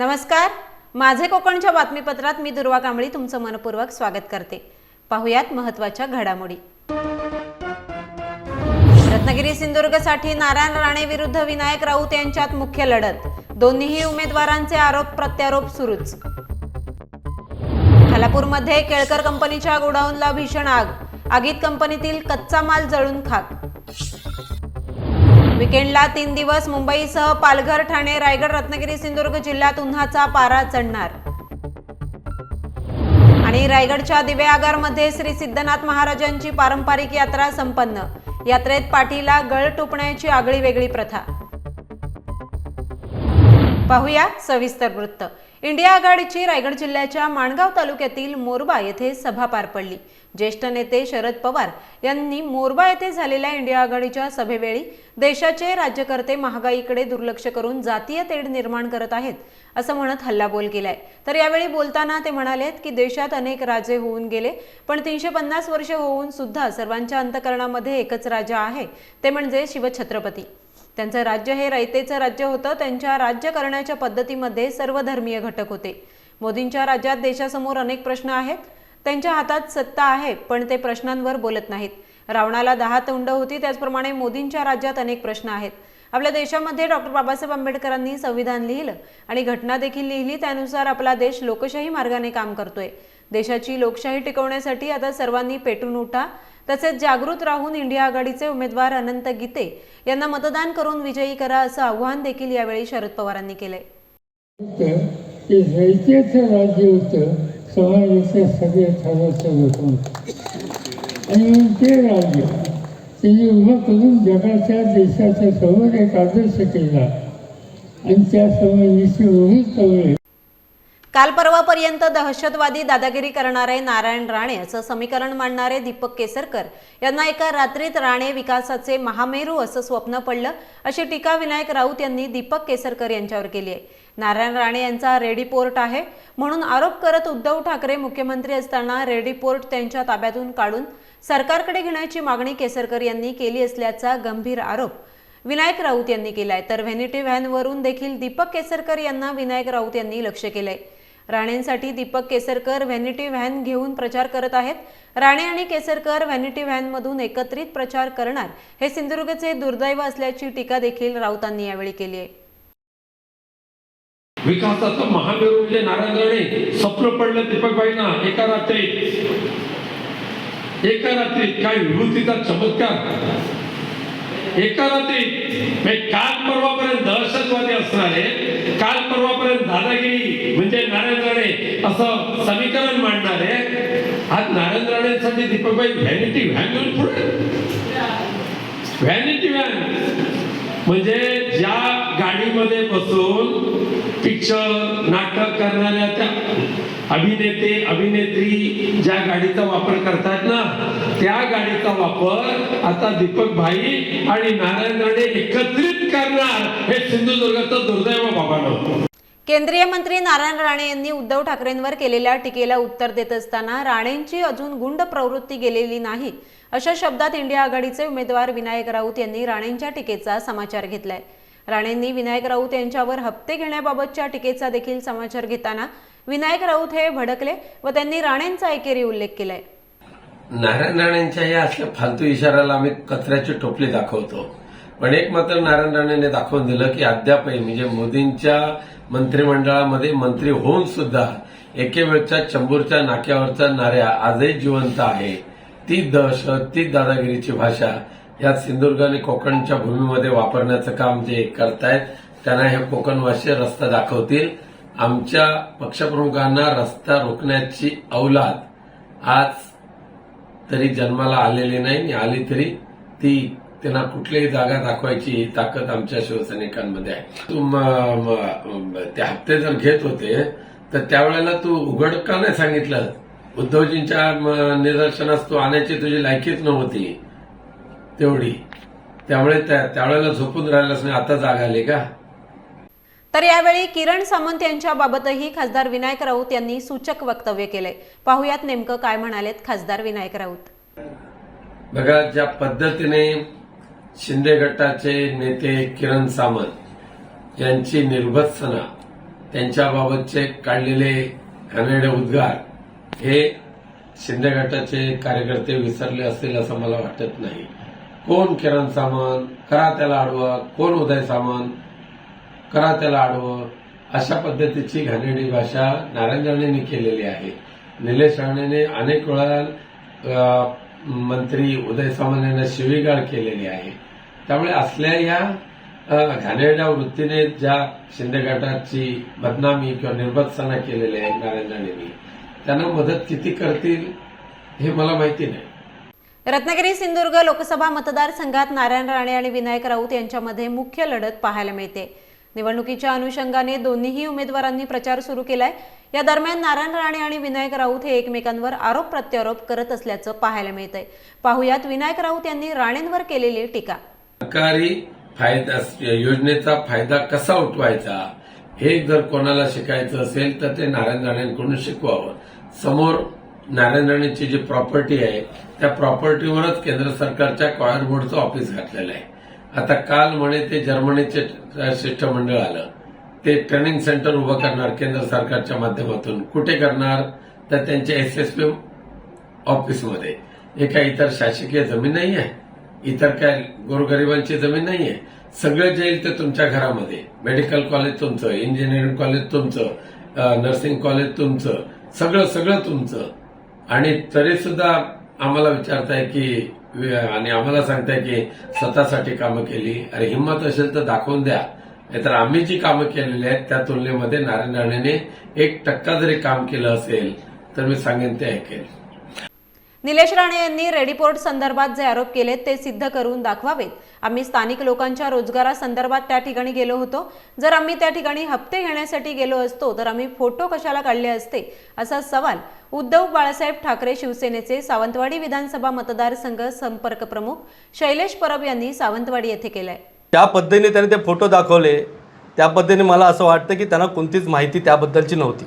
नमस्कार. माझे कोकणच्या बातमीपत्रात मी दुर्वा कांबळी तुमचं मनपूर्वक स्वागत करते. पाहुयात महत्त्वाच्या घडामोडी. रत्नागिरी सिंधुदुर्गसाठी नारायण राणे विरुद्ध विनायक राऊत यांच्यात मुख्य लढत. दोन्हीही उमेदवारांचे आरोप प्रत्यारोप सुरूच. खालापूरमध्ये केळकर कंपनीच्या गोडाऊनला भीषण आग. आगीत कंपनीतील कच्चा माल जळून खाक. विकेंडला तीन दिवस मुंबईसह पालघर ठाणे रायगड रत्नागिरी सिंधुदुर्ग जिल्ह्यात उन्हाचा पारा चढणार. आणि रायगडच्या दिवे आगारमध्ये श्री सिद्धनाथ महाराजांची पारंपरिक यात्रा संपन्न. यात्रेत पाठीला गळ टोपण्याची आगळी वेगळी प्रथा. पाहूया सविस्तर वृत्त. इंडिया आघाडीची रायगड जिल्ह्याच्या माणगाव तालुक्यातील मोरबा येथे सभा पार पडली. ज्येष्ठ नेते शरद पवार यांनी मोरबा येथे झालेल्या इंडिया आघाडीच्या सभेवेळी देशाचे राज्यकर्ते महागाईकडे दुर्लक्ष करून जातीय तेढ निर्माण करत आहेत असं म्हणत हल्लाबोल केलाय. तर यावेळी बोलताना ते म्हणालेत की देशात अनेक राजे होऊन गेले पण तीनशे पन्नास वर्ष होऊन सुद्धा सर्वांच्या अंतकरणामध्ये एकच राजा आहे ते म्हणजे शिवछत्रपती. त्यांचं राज्य हे रयतेचं राज्य होतं. त्यांच्या राज्य करण्याच्या पद्धतीमध्ये सर्व धर्मीय घटक होते. मोदींच्या राज्यात देशासमोर अनेक प्रश्न आहेत. त्यांच्या हातात सत्ता आहे पण ते प्रश्नांवर बोलत नाहीत. रावणाला दहा तोंड होती त्याचप्रमाणे मोदींच्या राज्यात अनेक प्रश्न आहेत. आपल्या देशामध्ये डॉक्टर बाबासाहेब आंबेडकरांनी संविधान लिहिलं आणि घटना देखील लिहिली त्यानुसार आपला देश लोकशाही मार्गाने काम करतोय. देशाची लोकशाही टिकवण्यासाठी आता सर्वांनी पेटून उठा. तसेच जागृत राहून इंडिया आघाडीचे उमेदवार अनंत गीते यांना मतदान करून विजयी करा असं आव्हान देखील यावेळी शरद पवारांनी केलंय राज्य होतं समाजाचे सगळे सदस्य होतं आणि ते राज्य त्यांनी उभं करून जगाच्या देशाच्या समोर एक आदर्श केला. आणि त्यासमोर निश्चित उभी कवळे काल परवापर्यंत दहशतवादी दादागिरी करणारे नारायण राणे असं समीकरण मांडणारे दीपक केसरकर यांना एका रात्रीत राणे विकासाचे महामेरू असं स्वप्न पडलं अशी टीका विनायक राऊत यांनी दीपक केसरकर यांच्यावर केली आहे. नारायण राणे यांचा रेडी पोर्ट आहे म्हणून आरोप करत उद्धव ठाकरे मुख्यमंत्री असताना रेडी पोर्ट त्यांच्या ताब्यातून काढून सरकारकडे घेण्याची मागणी केसरकर यांनी केली असल्याचा गंभीर आरोप विनायक राऊत यांनी केलाय. तर व्हॅनिटी व्हॅनवरून देखील दीपक केसरकर यांना विनायक राऊत यांनी लक्ष केलंय. राणेंसाठी दीपक केसरकर व्हॅनिटी व्हॅन घेऊन प्रचार करत आहेत. राणे आणि केसरकर व्हॅनिटी व्हॅनमधून एकत्रित प्रचार करणार हे सिंधुदुर्गचे दुर्दैव असल्याची टीका देखील राऊतांनी यावेळी केली आहे. विकासाचं महामेरू म्हणजे नारायण राणे स्वप्न पडलं दीपकबाईंना एका रात्री. एका रात्री काय विभूतीचा चमत्कार. एका रात्री म्हणजे काल परवापर्यंत दहशतवादी असणारे काल परवापर्यंत दादागिरी म्हणजे नारायण असं समीकरण मांडणारे आज नारायण राणेंसाठी दीपकबाई व्हॅनिटी व्हॅन घेऊन पुढे. व्हॅनिटी व्हॅन म्हणजे ज्या गाडीमध्ये बसून पिक्चर नाटक करणाऱ्या त्या अभिनेते अभिनेत्री ज्या गाडीचा वापर करतात ना त्या गाडीचा वापर आता दीपक भाई आणि नारायण राणे एकत्रित करणार हे सिंधुदुर्गाचं दुर्दैव बाबा केंद्रीय मंत्री नारायण राणे यांनी उद्धव ठाकरेंवर केलेल्या टीकेला उत्तर देत असताना राणेंची अजून गुंड प्रवृत्ती गेलेली नाही अशा शब्दात इंडिया आघाडीचे उमेदवार विनायक राऊत यांनी राणेंच्या टीकेचा समाचार घेतलाय. राणेंनी विनायक राऊत यांच्यावर हप्ते घेण्याबाबतच्या टीकेचा देखील समाचार घेताना विनायक राऊत हे भडकले व त्यांनी राणेंचा एकेरी उल्लेख केलाय. नारायण राणेंच्या या असल्या फालतू इशाराला आम्ही कचऱ्याचे टोपले दाखवतो. पण एक मात्र नारायण राणेने दाखवून दिलं की अद्यापही म्हणजे मोदींच्या मंत्रिमंडळामध्ये मंत्री होऊन सुद्धा एके वेळच्या चंबूरच्या नाक्यावरच्या नाऱ्या आजही जिवंत आहे ती दहशत ती दादागिरीची भाषा या सिंधुदुर्ग आणि कोकणच्या भूमीमध्ये वापरण्याचं काम जे करतायत त्यांना हे कोकणवासी रस्ता दाखवतील. आमच्या पक्षप्रमुखांना रस्ता रोखण्याची औलाद आज तरी जन्माला आलेली नाही आणि आली तरी ती त्यांना कुठलीही जागा दाखवायची ताकद आमच्या शिवसैनिकांमध्ये आहे. तू ते हप्ते जर घेत होते तर त्यावेळेला तू उघड का नाही सांगितलं? उद्धवजींच्या निदर्शनास तू आण्याची तुझी लायकीच नव्हती. तेवढी. त्यामुळे त्या- त्यावेळेला झोपून राहिलास नाही आता जाग आली का? तर यावेळी किरण सामंत यांच्या बाबतही खासदार विनायक राऊत यांनी सूचक वक्तव्य केलंय पाहुयात नेमकं काय म्हणालेत खासदार विनायक राऊत. बघा ज्या पद्धतीने शिंदे गटाचे नेते किरण सामंत यांची निर्भत्सना त्यांच्याबाबतचे काढलेले घाणेरडे उद्गार हे शिंदे गटाचे कार्यकर्ते विसरले असतील असं मला वाटत नाही. कोण किरण सामंत करा त्याला आडवं. कोण उदय सामंत करा त्याला आडवं. अशा पद्धतीची घाणेरडी भाषा नारायण राणेंनी केलेली आहे. निलेश राणेने अनेक वेळा मंत्री उदय सामंत यांना शिवीगाळ केलेली आहे. त्यामुळे असल्या या घाणेरड्या वृत्तीने ज्या शिंदे गटाची बदनामी किंवा निर्बत्सना केलेली आहे नारायण राणेंनी त्यांना मदत किती करतील हे मला माहिती नाही. रत्नागिरी सिंधुदुर्ग लोकसभा मतदारसंघात नारायण राणे आणि विनायक राऊत यांच्यामध्ये मुख्य लढत पाहायला मिळते. निवडणुकीच्या अनुषंगाने दोन्हीही उमेदवारांनी प्रचार सुरू केलाय. या दरम्यान नारायण राणे आणि विनायक राऊत हे एकमेकांवर आरोप प्रत्यारोप करत असल्याचं पाहायला मिळतंय. पाहुयात विनायक राऊत यांनी राणेंवर केलेली टीका. सरकारी फायदा योजनेचा फायदा कसा उठवायचा? हे जर कोणाला शिकायचं असेल तर ते नारायण राणेंकडून शिकवावं. समोर नारायण राणेची जी प्रॉपर्टी आहे त्या प्रॉपर्टीवरच केंद्र सरकारच्या कॉयर बोर्डचं ऑफिस घातलेलं आहे. आता काल म्हणे ते जर्मनीचे शिष्टमंडळ आलं. ते ट्रेनिंग सेंटर उभं करणार केंद्र सरकारच्या माध्यमातून. कुठे करणार? तर त्यांच्या एस एस पी ऑफिसमध्ये. हे काही इतर शासकीय जमीन नाही आहे. इतर काय गोरगरिबांची जमीन नाही आहे. सगळं जे येईल ते तुमच्या घरामध्ये. मेडिकल कॉलेज तुमचं इंजिनिअरिंग कॉलेज तुमचं नर्सिंग कॉलेज तुमचं सगळं सगळं तुमचं. आणि तरी सुद्धा आम्हाला विचारताय की आणि आम्हाला सांगताय की स्वतःसाठी कामं केली. अरे हिंमत असेल तर दाखवून द्या. नाहीतर आम्ही जी कामं केलेली आहेत त्या तुलनेमध्ये नारायण राणेने एक टक्का जरी काम केलं असेल तर मी सांगेन ते ऐकेल. निलेश राणे यांनी रेडीपोर्ट संदर्भात जे आरोप केलेत ते सिद्ध करून दाखवावेत. आम्ही स्थानिक लोकांच्या रोजगारासंदर्भात त्या ठिकाणी गेलो होतो. जर आम्ही त्या ठिकाणी हप्ते घेण्यासाठी गेलो असतो तर आम्ही फोटो कशाला काढले असते? असा सवाल उद्धव बाळासाहेब ठाकरे शिवसेनेचे सावंतवाडी विधानसभा मतदारसंघ संपर्क प्रमुख शैलेश परब यांनी सावंतवाडी येथे केलाय. त्या पद्धतीने त्याने ते फोटो दाखवले. त्या पद्धतीने मला असं वाटतं की त्यांना कोणतीच माहिती त्याबद्दलची नव्हती.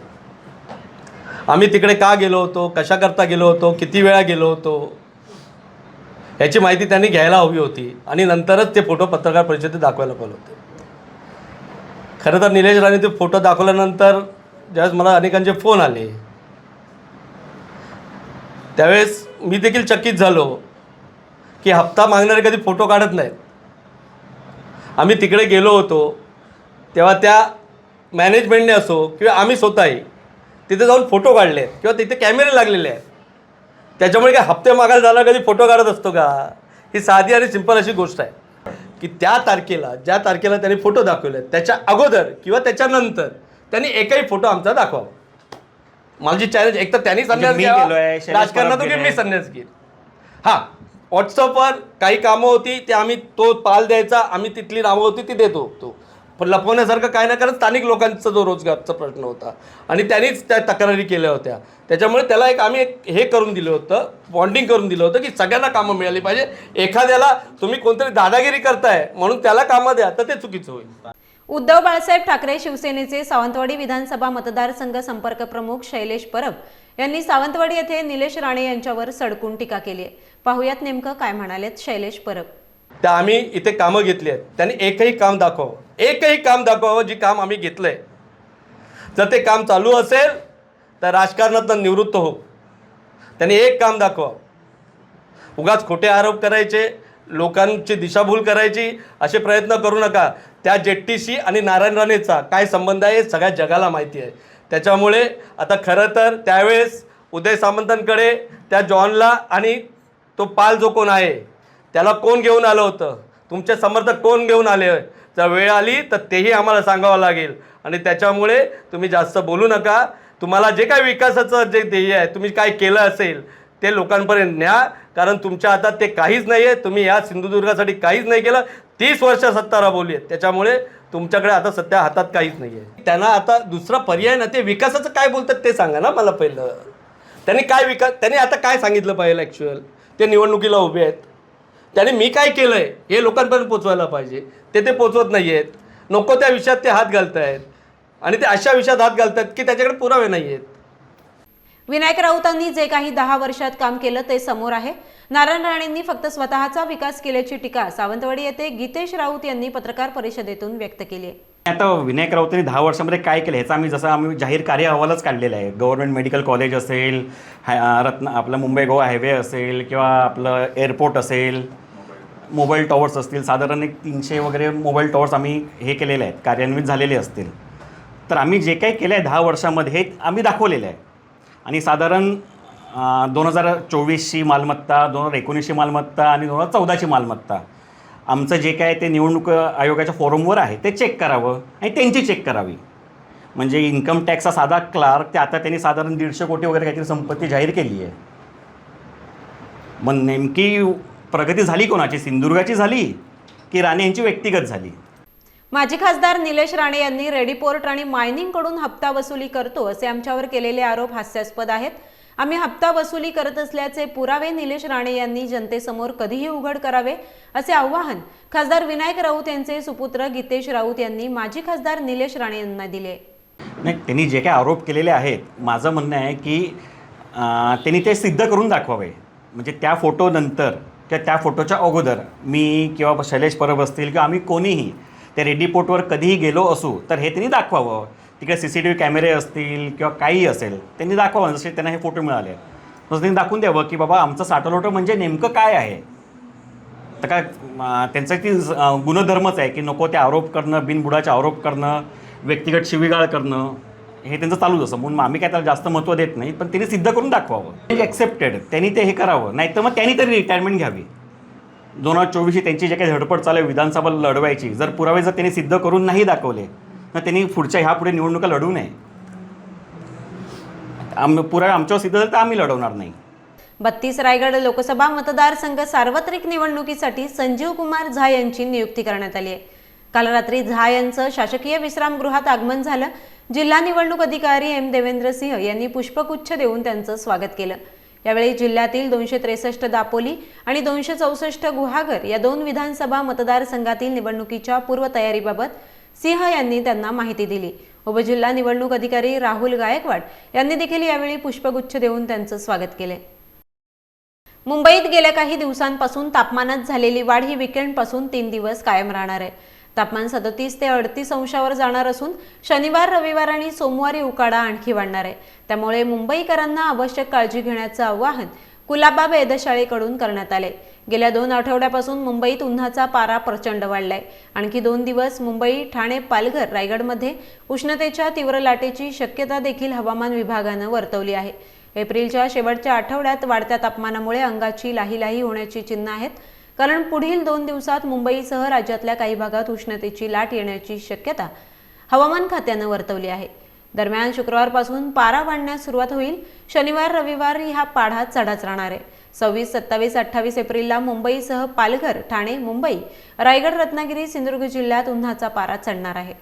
आम्ही तिकडे का गेलो होतो? कशाकरता गेलो होतो? किती वेळा गेलो होतो? याची माहिती त्यांनी घ्यायला हवी होती. आणि नंतरच ते फोटो पत्रकार परिषदेत दाखवायला पाहिजे होते. खरं तर निलेश राणे ते फोटो दाखवल्यानंतर ज्यावेळेस मला अनेकांचे फोन आले त्यावेळेस मी देखील चकित झालो की हप्ता मागणारे कधी फोटो काढत नाहीत. आम्ही तिकडे गेलो होतो तेव्हा त्या मॅनेजमेंटने असो किंवा आम्ही स्वतःही तिथे जाऊन फोटो काढले आहेत किंवा तिथे कॅमेरे लागलेले आहेत. त्याच्यामुळे काय हप्ते मागायला झाला कधी फोटो काढत असतो का? ही साधी आणि सिंपल अशी गोष्ट आहे. की त्या तारखेला ज्या तारखेला त्यांनी फोटो दाखवले त्याच्या अगोदर किंवा त्याच्यानंतर त्यांनी एकही फोटो आमचा दाखवावा. माझी चॅलेंज एक तर त्यांनी संन्यास मी घ्यावा, राजकारणातून की मी. संन्यास घेईन. हां व्हॉट्सअपवर काही कामं होती ते आम्ही तो पाल द्यायचा आम्ही तिथली नावं होती ती देत. होतो पण लपवण्यासारखं काय नाही कारण स्थानिक लोकांचा जो रोजगारचा प्रश्न होता. आणि त्यांनीच त्या तक्रारी केल्या होत्या. त्याच्यामुळे त्याला एक आम्ही एक हे करून दिलं होतं बॉन्डिंग करून दिलं होतं की सगळ्यांना कामं मिळाली पाहिजे. एखाद्याला तुम्ही कोणतरी दादागिरी करताय म्हणून त्याला कामं द्या तर ते चुकीचं होईल. उद्धव बाळासाहेब ठाकरे शिवसेनेचे सावंतवाडी विधानसभा मतदारसंघ संपर्क प्रमुख शैलेश परब यांनी सावंतवाडी येथे निलेश राणे यांच्यावर सडकून टीका केली आहे. पाहुयात नेमकं काय म्हणालेत शैलेश परब. त्या आम्ही इथे कामं घेतली आहेत. त्यांनी एकही काम दाखवावं. एकही काम दाखवावं जी काम आम्ही घेतलं आहे जर ते काम चालू असेल तर राजकारणातनं निवृत्त हो त्यांनी एक काम दाखवावं. उगाच खोटे आरोप करायचे लोकांची दिशाभूल करायची असे प्रयत्न करू नका. त्या जेट्टीशी आणि नारायण राणेचा काय संबंध आहे सगळ्या जगाला माहिती आहे. त्याच्यामुळे आता खरं तर त्यावेळेस उदय सामंतांकडे त्या जॉनला आणि तो पाल जो कोण आहे त्याला कोण घेऊन आलं होतं? तुमचे समर्थक कोण घेऊन आले? जर वेळ आली तर तेही आम्हाला सांगावं लागेल. आणि त्याच्यामुळे तुम्ही जास्त बोलू नका. तुम्हाला जे काय विकासाचं जे ध्येय आहे तुम्ही काय केलं असेल ते लोकांपर्यंत न्या. कारण तुमच्या हातात ते काहीच नाही आहे तुम्ही या सिंधुदुर्गासाठी काहीच नाही केलं. तीस वर्ष सत्ता राबवली आहे त्याच्यामुळे तुमच्याकडे आता सध्या हातात काहीच नाही आहे त्यांना आता दुसरा पर्याय ना ते विकासाचं काय बोलतात ते सांगा ना मला पहिलं. त्यांनी काय विकास त्यांनी आता काय सांगितलं पाहिजे ॲक्च्युअल ते निवडणुकीला उभे आहेत. त्याने मी काय केलं आहे हे लोकांपर्यंत पोचवायला पाहिजे. ते ते पोचवत नाही आहेत नको त्या विषयात ते हात घालत आहेत आणि ते अशा विषयात हात घालतात की त्याच्याकडे पुरावे नाही आहेत विनायक राऊतांनी जे काही दहा वर्षात काम केलं ते समोर आहे. नारायण राणेंनी फक्त स्वतःचा विकास केल्याची टीका सावंतवाडी येथे गीतेश राऊत यांनी पत्रकार परिषदेतून व्यक्त केली आहे. आता विनायक राऊतांनी दहा वर्षामध्ये काय केलं ह्याचा आम्ही जसं आम्ही जाहीर कार्य अहवालच काढलेला आहे. गव्हर्नमेंट मेडिकल कॉलेज असेल रत्न आपलं मुंबई गोवा हायवे असेल किंवा आपलं एअरपोर्ट असेल मोबाईल टॉवर्स असतील साधारण एक तीनशे वगैरे मोबाईल टॉवर्स आम्ही हे केलेले आहेत कार्यान्वित झालेले असतील. तर आम्ही जे काही केलं आहे दहा वर्षामध्ये हे आम्ही दाखवलेलं आहे. आणि साधारण दोन हजार चोवीसची मालमत्ता दोन हजार एकोणीसची मालमत्ता आणि दोन हजार चौदाची मालमत्ता आमचं जे काय ते निवडणूक आयोगाच्या फोरमवर आहे ते चेक करावं आणि त्यांची चेक करावी. म्हणजे इन्कम टॅक्सचा साधा क्लार्क ते आता त्यांनी साधारण दीडशे कोटी वगैरे काहीतरी संपत्ती जाहीर केली आहे मग नेमकी प्रगती झाली कोणाची? सिंधुदुर्गाची झाली की राणे यांची व्यक्तिगत झाली? माजी खासदार निलेश राणे यांनी रेडी पोर्ट आणि मायनिंगकडून हप्ता वसुली करतो असे आमच्यावर केलेले आरोप हास्यास्पद आहेत. आम्ही हप्ता वसुली करत असल्याचे पुरावे निलेश राणे यांनी जनतेसमोर कधीही उघड करावे असे आवाहन खासदार विनायक राऊत यांचे सुपुत्र गीतेश राऊत यांनी माजी खासदार निलेश राणे यांना दिले. नाही त्यांनी जे काही आरोप केलेले आहेत माझं म्हणणं आहे की त्यांनी ते सिद्ध करून दाखवावे. म्हणजे त्या फोटोनंतर किंवा त्या फोटोच्या अगोदर मी किंवा शैलेश परब असतील किंवा आम्ही कोणीही त्या रेडी पोर्टवर कधीही गेलो असू तर हे त्यांनी दाखवावं. तिकडे सी सी टी व्ही कॅमेरे असतील किंवा काहीही असेल त्यांनी दाखवावं. जसे त्यांना हे फोटो मिळाले. तसं त्यांनी दाखवून द्यावं की बाबा आमचं साठवलोटं म्हणजे नेमकं काय आहे? तर काय त्यांचा त्यांचं ती गुणधर्मच आहे की नको ते आरोप करणं बिनबुडाचे आरोप करणं व्यक्तिगत शिवीगाळ करणं. हे त्यांचं चालूच असं म्हणून आम्ही काय त्याला जास्त महत्त्व देत नाही पण त्यांनी सिद्ध करून दाखवावं. ॲक्सेप्टेड त्यांनी ते हे करावं. नाही तर मग त्यांनी तरी रिटायरमेंट घ्यावी. दोन हजार चोवीसची त्यांची जे काही झडपड चालू आहे विधानसभा लढवायची जर पुरावे जर त्यांनी सिद्ध करून नाही दाखवले तर त्यांनी पुढच्या ह्या पुढे निवडणुका लढवू नये. आम पुरावे आमच्यावर सिद्ध झाले तर आम्ही लढवणार नाही. बत्तीस रायगड लोकसभा मतदारसंघ सार्वत्रिक निवडणुकीसाठी संजीव कुमार झा यांची नियुक्ती करण्यात आली आहे. काल रात्री झा यांचं शासकीय विश्रामगृहात आगमन झालं. जिल्हा निवडणूक अधिकारी एम देवेंद्र सिंह यांनी पुष्पगुच्छ देऊन त्यांचं स्वागत केलं. यावेळी जिल्ह्यातील दोनशे त्रेसष्ट दापोली आणि दोनशे चौसष्ट गुहागर या दोन विधानसभा मतदारसंघातील निवडणुकीच्या पूर्वतयारीबाबत सिंह यांनी त्यांना माहिती दिली. उपजिल्हा निवडणूक अधिकारी राहुल गायकवाड यांनी देखील यावेळी पुष्पगुच्छ देऊन त्यांचं स्वागत केले. मुंबईत गेल्या काही दिवसांपासून तापमानात झालेली वाढ ही विकेंडपासून तीन दिवस कायम राहणार आहे. तापमान सदतीस ते अडतीस अंशावर जाणार असून शनिवार रविवार आणि सोमवारी उकाडा आणखी वाढणार आहे. त्यामुळे मुंबईकरांना आवश्यक काळजी घेण्याचं आवाहन कुलाबा वेधशाळेकडून करण्यात आले. गेल्या दोन आठवड्यापासून मुंबईत उन्हाचा पारा प्रचंड वाढलाय. आणखी दोन दिवस मुंबई ठाणे पालघर रायगडमध्ये उष्णतेच्या तीव्र लाटेची शक्यता देखील हवामान विभागानं वर्तवली आहे. एप्रिलच्या शेवटच्या आठवड्यात वाढत्या तापमानामुळे अंगाची लाही लाही होण्याची चिन्ह आहेत. कारण पुढील दोन दिवसात मुंबईसह राज्यातल्या काही भागात उष्णतेची लाट येण्याची शक्यता हवामान खात्यानं वर्तवली आहे. दरम्यान शुक्रवारपासून पारा वाढण्यास सुरुवात होईल. शनिवार रविवार हा पाढा चढाच राहणार आहे. सव्वीस सत्तावीस अठ्ठावीस एप्रिलला मुंबईसह पालघर ठाणे मुंबई रायगड रत्नागिरी सिंधुदुर्ग जिल्ह्यात उन्हाचा पारा चढणार आहे.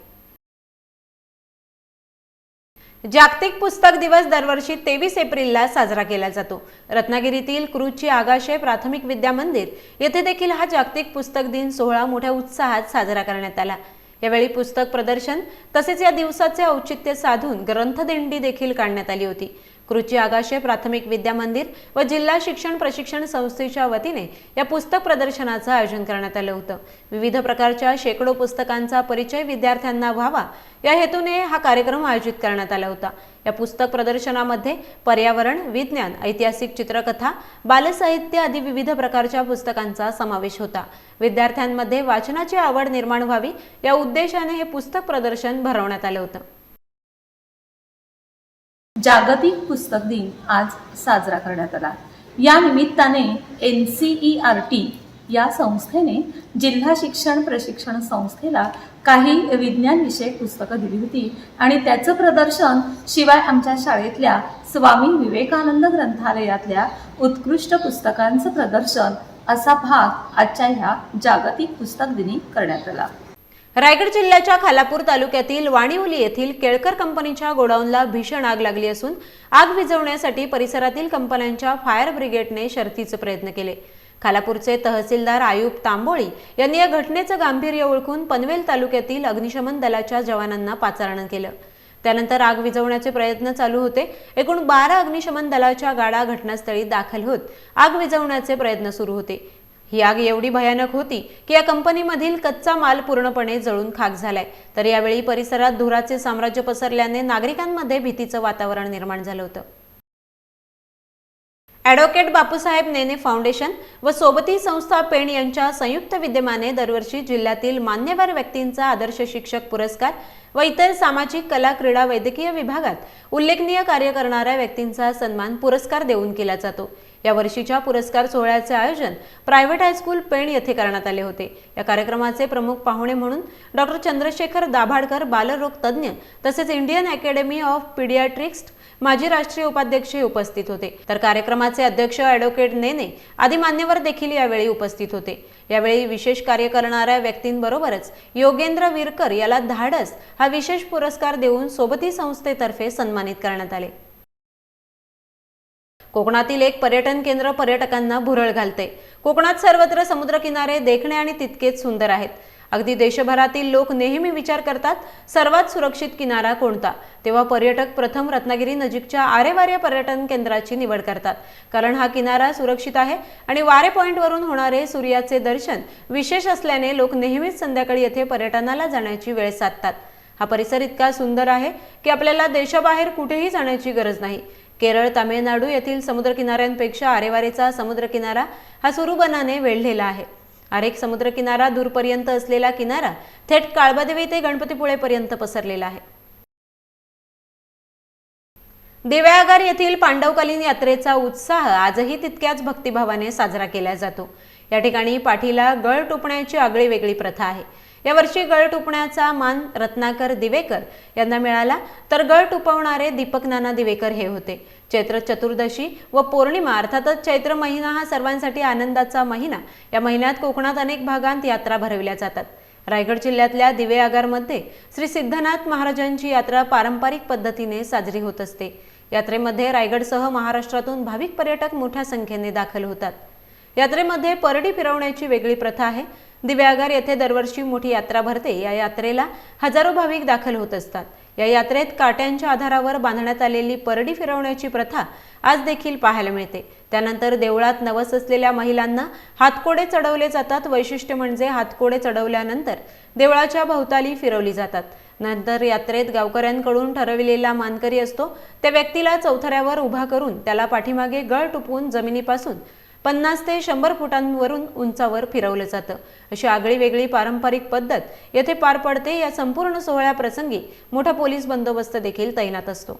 जागतिक पुस्तक दिवस दरवर्षी तेवीस एप्रिलला साजरा केला जातो. रत्नागिरीतील क्रूजची आगाशे प्राथमिक विद्या मंदिर येथे देखील हा जागतिक पुस्तक दिन सोहळा मोठ्या उत्साहात साजरा करण्यात आला. यावेळी पुस्तक प्रदर्शन तसेच या दिवसाचे औचित्य साधून ग्रंथदिंडी देखील काढण्यात आली होती. कृची आगाशे प्राथमिक विद्या मंदिर व जिल्हा शिक्षण प्रशिक्षण संस्थेच्या वतीने या पुस्तक प्रदर्शनाचं आयोजन करण्यात आलं होतं. विविध प्रकारच्या शेकडो पुस्तकांचा परिचय विद्यार्थ्यांना व्हावा या हेतूने हा कार्यक्रम आयोजित करण्यात आला होता. या पुस्तक प्रदर्शनामध्ये पर्यावरण विज्ञान ऐतिहासिक चित्रकथा बालसाहित्य आदी विविध प्रकारच्या पुस्तकांचा समावेश होता. विद्यार्थ्यांमध्ये वाचनाची आवड निर्माण व्हावी या उद्देशाने हे पुस्तक प्रदर्शन भरवण्यात आलं होतं. जागतिक पुस्तक दिन आज साजरा करण्यात आला. या निमित्ताने N C E R T या संस्थेने जिल्हा शिक्षण प्रशिक्षण संस्थेला काही विज्ञान विषयक पुस्तकं दिली होती आणि त्याचं प्रदर्शन शिवाय आमच्या शाळेतल्या स्वामी विवेकानंद ग्रंथालयातल्या उत्कृष्ट पुस्तकांचं प्रदर्शन असा भाग आजच्या ह्या जागतिक पुस्तक दिनी करण्यात आला. रायगड जिल्ह्याच्या खालापूर तालुक्यातील वाणिवली येथील केळकर कंपनीच्या गोडाऊनला भीषण आग लागली असून आग विझवण्यासाठी परिसरातील कंपन्यांच्या फायर ब्रिगेडने शर्थीचे प्रयत्न केले. खालापूरचे तहसीलदार आयुब तांबोळी यांनी या घटनेचं गांभीर्य ओळखून पनवेल तालुक्यातील अग्निशमन दलाच्या जवानांना पाचारण केलं. त्यानंतर आग विझवण्याचे प्रयत्न चालू होते. एकूण बारा अग्निशमन दलाच्या गाड्या घटनास्थळी दाखल होत आग विझवण्याचे प्रयत्न सुरू होते. ही आग एवढी भयानक होती की या कंपनीमधील कच्चा माल पूर्णपणे जळून खाक झालाय. तर यावेळी परिसरात धुराचे साम्राज्य पसरल्याने नागरिकांमध्ये भीतीचं वातावरण निर्माण झालं होतं. ॲडव्होकेट बापूसाहेब नेने फाउंडेशन व सोबती संस्था पेण यांच्या संयुक्त विद्यमाने दरवर्षी जिल्ह्यातील मान्यवर व्यक्तींचा आदर्श शिक्षक पुरस्कार व इतर सामाजिक कला क्रीडा वैद्यकीय विभागात उल्लेखनीय कार्य करणाऱ्या व्यक्तींचा सन्मान पुरस्कार देऊन केला जातो. या वर्षीच्या पुरस्कार सोहळ्याचे आयोजन प्रायव्हेट हायस्कूल पेण येथे करण्यात आले होते. या कार्यक्रमाचे प्रमुख पाहुणे म्हणून डॉक्टर चंद्रशेखर दाभाडकर बालरोग तज्ज्ञ तसेच इंडियन अकॅडमी ऑफ पिडियाट्रिक्स माजी राष्ट्रीय उपाध्यक्ष उपस्थित होते. तर कार्यक्रमाचे अध्यक्ष ॲडव्होकेट नेने आदी मान्यवर देखील यावेळी उपस्थित होते. यावेळी विशेष कार्य करणाऱ्या व्यक्तींबरोबरच योगेंद्र विरकर याला धाडस हा विशेष पुरस्कार देऊन सोबती संस्थेतर्फे सन्मानित करण्यात आले. कोकणातील एक पर्यटन केंद्र पर्यटकांना भुरळ घालते. कोकणात सर्वत्र समुद्रकिनारे देखणे आणि तितकेच सुंदर आहेत. अगदी देशभरातील लोक नेहमी विचार करतात सर्वात सुरक्षित किनारा कोणता? तेव्हा पर्यटक प्रथम रत्नागिरी नजीकच्या आरेवारे पर्यटन केंद्राची निवड करतात. कारण हा किनारा सुरक्षित आहे आणि वारे पॉईंटवरून होणारे सूर्याचे दर्शन विशेष असल्याने लोक नेहमीच संध्याकाळी येथे पर्यटनाला जाण्याची वेळ साधतात. हा परिसर इतका सुंदर आहे की आपल्याला देशाबाहेर कुठेही जाण्याची गरज नाही. केरळ तामिळनाडू येथील समुद्रकिनाऱ्यांपेक्षा आरेवारेचा समुद्रकिनारा हा सुरूबनाने वेढलेला आहे. अरेक समुद्रकिनारा दूरपर्यंत असलेला किनारा थेट काळबादेवी ते गणपतीपुळेपर्यंत पसरलेला आहे. दिव्यागार येथील पांडवकालीन यात्रेचा उत्साह आजही तितक्याच भक्तिभावाने साजरा केला जातो. या ठिकाणी पाठीला गळ टोपण्याची आगळी वेगळी प्रथा आहे. यावर्षी गळ टुपण्याचा मान रत्नाकर दिवेकर यांना मिळाला. तर गळ टुपवणारे दीपक नाना दिवेकर हे होते. चैत्र चतुर्दशी व पौर्णिमा अर्थातच चैत्र महिना हा सर्वांसाठी आनंदाचा महिना. या महिन्यात कोकणात अनेक भागांत यात्रा भरविल्या जातात. रायगड जिल्ह्यातल्या दिवे आगारमध्ये श्री सिद्धनाथ महाराजांची यात्रा पारंपरिक पद्धतीने साजरी होत असते. यात्रेमध्ये रायगडसह महाराष्ट्रातून भाविक पर्यटक मोठ्या संख्येने दाखल होतात. यात्रेमध्ये परडी फिरवण्याची वेगळी प्रथा आहे. दिव्यागार येथे दरवर्षी मोठी यात्रा भरते. या यात्रेला हजारो भाविक दाखल होत असतात. या यात्रेत काट्यांच्या आधारावर बांधण्यात आलेली परडी फिरवण्याची प्रथा आज देखील पाहायला मिळते. त्यानंतर देवळात नवस असलेल्या महिलांना हातकोडे चढवले जातात. वैशिष्ट्य म्हणजे हातकोडे चढवल्यानंतर देवळाच्या भोवताली फिरवली जातात. नंतर यात्रेत गावकऱ्यांकडून ठरविलेला मानकरी असतो. त्या व्यक्तीला चौथऱ्यावर उभा करून त्याला पाठीमागे गळ टुपवून जमिनीपासून पन्नास ते शंभर फुटांवरून उंचावर फिरवलं जातं. अशी आगळी वेगळी पारंपरिक पद्धत येथे पार पडते. या संपूर्ण सोहळ्याप्रसंगी मोठा पोलीस बंदोबस्त देखील तैनात असतो.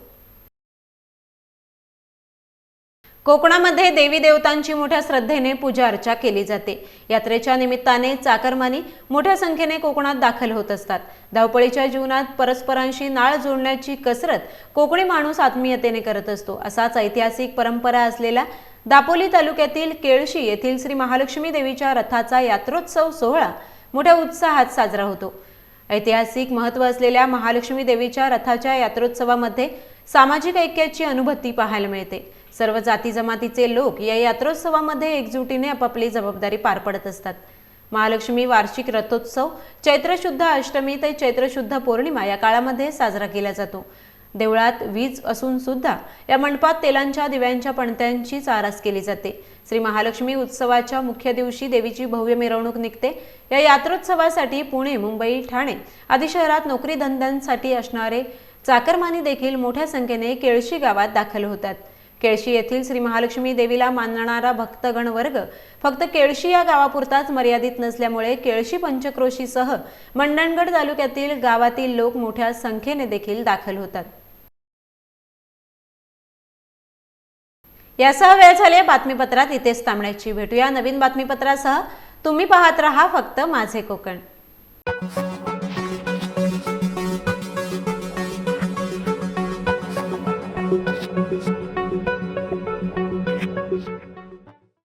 कोकणामध्ये देवी देवतांची मोठ्या श्रद्धेने पूजा अर्चा केली जाते. यात्रेच्या निमित्ताने चाकरमानी मोठ्या संख्येने कोकणात दाखल होत असतात. धावपळीच्या जीवनात परस्परांशी नाळ जोडण्याची कसरत कोकणी माणूस आत्मीयतेने करत असतो. असाच ऐतिहासिक परंपरा असलेला दापोली तालुक्यातील केळशी येथील श्री महालक्ष्मी देवीच्या रथाचा यात्रोत्सव सोहळा मोठ्या उत्साहात साजरा होतो. ऐतिहासिक महत्त्व असलेल्या महालक्ष्मी देवीच्या रथाच्या यात्रोत्सवामध्ये सामाजिक ऐक्याची अनुभूती पाहायला मिळते. सर्व जाती जमातीचे लोक या यात्रोत्सवामध्ये एकजुटीने आपापली जबाबदारी पार पडत असतात. महालक्ष्मी वार्षिक रथोत्सव चैत्रशुद्ध अष्टमी ते चैत्रशुद्ध पौर्णिमा या काळामध्ये साजरा केला जातो. देवळात वीज असून सुद्धा या मंडपात तेलांच्या दिव्यांच्या पणत्यांचीच आरास केली जाते. श्री महालक्ष्मी उत्सवाच्या मुख्य दिवशी देवीची भव्य मिरवणूक निघते. या यात्रोत्सवासाठी पुणे मुंबई ठाणे आदी शहरात नोकरी धंद्यांसाठी असणारे चाकरमानी देखील मोठ्या संख्येने केळशी गावात दाखल होतात. केळशी येथील श्री महालक्ष्मी देवीला मानणारा भक्तगण वर्ग फक्त केळशी या गावापुरताच मर्यादित नसल्यामुळे केळशी पंचक्रोशीसह मंडणगड तालुक्यातील गावातील लोक मोठ्या संख्येने देखील दाखल होतात. यासह वेळ झाली बातमीपत्रात इथेच थांबण्याची भेटूया नवीन बातमीपत्रासह. तुम्ही पाहत रहा फक्त माझे कोकण.